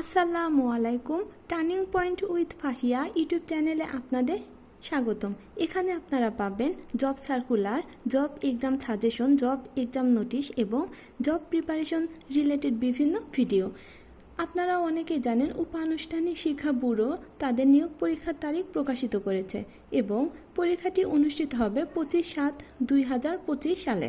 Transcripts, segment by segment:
আসসালামু আলাইকুম turning point with Fahiya YouTube চ্যানেলে আপনাদের স্বাগতম। এখানে আপনারা পাবেন job circular, job exam suggestion, job exam notice এবং জব প্রিপারেশন রিলেটেড বিভিন্ন ভিডিও। আপনারা অনেকেই জানেন, উপানুষ্ঠানিক শিক্ষা ব্যুরো তাদের নিয়োগ পরীক্ষার তারিখ প্রকাশিত করেছে এবং পরীক্ষাটি অনুষ্ঠিত হবে পঁচিশ সাত দুই সালে।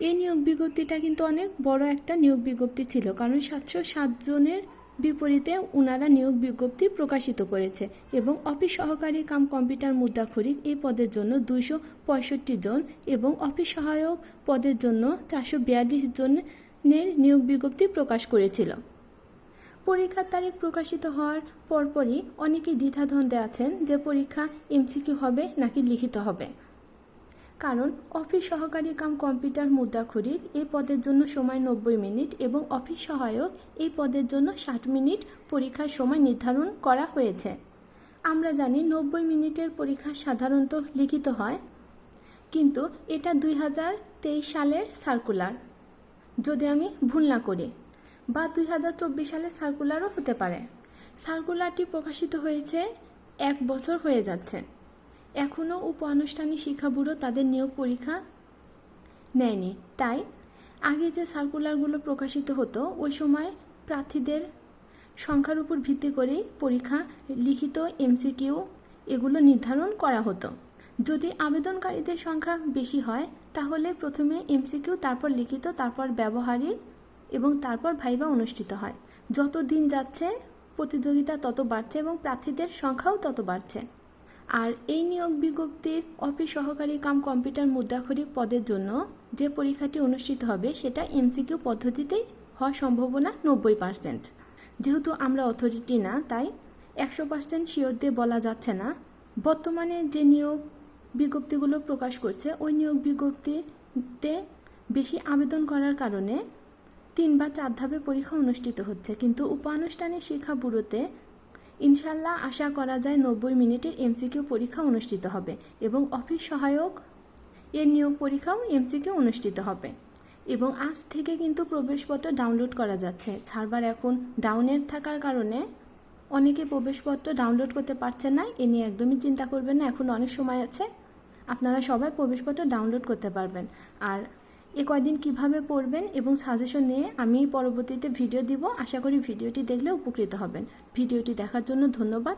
এই নিয়োগ বিজ্ঞপ্তিটা কিন্তু অনেক বড় একটা নিয়োগ বিজ্ঞপ্তি ছিল, কারণ সাতশো সাত জনের বিপরীতে ওনারা নিয়োগ বিজ্ঞপ্তি প্রকাশিত করেছে এবং অফিস সহকারী কাম কম্পিউটার মুদ্রাক্ষরিক এই পদের জন্য দুইশো পঁয়ষট্টি জন এবং অফিস সহায়ক পদের জন্য চারশো বিয়াল্লিশ জনের নিয়োগ বিজ্ঞপ্তি প্রকাশ করেছিল। পরীক্ষার তারিখ প্রকাশিত হওয়ার পরপরই অনেকেই দ্বিধাদ্বন্দ্বে আছেন যে পরীক্ষা এমসিকিউ হবে নাকি লিখিত হবে। কারণ অফিস সহকারী কাম কম্পিউটার মুদ্রাক্ষরিক এই পদের জন্য সময় নব্বই মিনিট এবং অফিস সহায়ক এই পদের জন্য ষাট মিনিট পরীক্ষার সময় নির্ধারণ করা হয়েছে। আমরা জানি নব্বই মিনিটের পরীক্ষা সাধারণত লিখিত হয়, কিন্তু এটা দুই হাজার তেইশ সালের সার্কুলার। যদি আমি ভুল না করি, বা দুই হাজার চব্বিশ সালের সার্কুলারও হতে পারে। সার্কুলারটি প্রকাশিত হয়েছে, এক বছর হয়ে যাচ্ছে। এখনও উপ আনুষ্ঠানিক শিক্ষা ব্যুরো তাদের নিয়োগ পরীক্ষা নেয়নি। তাই আগে যে সার্কুলারগুলো প্রকাশিত হতো, ওই সময় প্রার্থীদের সংখ্যার উপর ভিত্তি করেই পরীক্ষা লিখিত এমসিকিউ এগুলো নির্ধারণ করা হতো। যদি আবেদনকারীদের সংখ্যা বেশি হয়, তাহলে প্রথমে এমসিকিউ, তারপর লিখিত, তারপর ব্যবহারিক এবং তারপর ভাইবা অনুষ্ঠিত হয়। যত দিন যাচ্ছে, প্রতিযোগিতা তত বাড়ছে এবং প্রার্থীদের সংখ্যাও তত বাড়ছে। আর এই নিয়োগ বিজ্ঞপ্তির অফিস সহকারী কাম কম্পিউটার মুদ্রাক্ষরিক পদের জন্য যে পরীক্ষাটি অনুষ্ঠিত হবে, সেটা এমসিকিউ পদ্ধতিতেই হওয়ার সম্ভাবনা নব্বই পার্সেন্ট যেহেতু আমরা অথরিটি না, তাই একশো পার্সেন্ট শিওর দিয়ে বলা যাচ্ছে না। বর্তমানে যে নিয়োগ বিজ্ঞপ্তিগুলো প্রকাশ করছে, ওই নিয়োগ বিজ্ঞপ্তিতে বেশি আবেদন করার কারণে তিন বা চার ধাপে পরীক্ষা অনুষ্ঠিত হচ্ছে। কিন্তু উপানুষ্ঠানিক শিক্ষা ব্যুরোতে ইনশাল্লাহ আশা করা যায় নব্বই মিনিটের এমসিকিউ পরীক্ষা অনুষ্ঠিত হবে এবং অফিস সহায়ক এর নিয়োগ পরীক্ষাও এমসিকিউ অনুষ্ঠিত হবে। এবং আজ থেকে কিন্তু প্রবেশপত্র ডাউনলোড করা যাচ্ছে। সার্ভার এখন ডাউনের থাকার কারণে অনেকে প্রবেশপত্র ডাউনলোড করতে পারছেন না, এ নিয়ে একদমই চিন্তা করবেন না। এখন অনেক সময় আছে, আপনারা সবাই প্রবেশপত্র ডাউনলোড করতে পারবেন। আর এ কয়দিন কীভাবে পড়বেন এবং সাজেশন নিয়ে আমি পরবর্তীতে ভিডিও দিব। আশা করি ভিডিওটি দেখলে উপকৃত হবেন। ভিডিওটি দেখার জন্য ধন্যবাদ।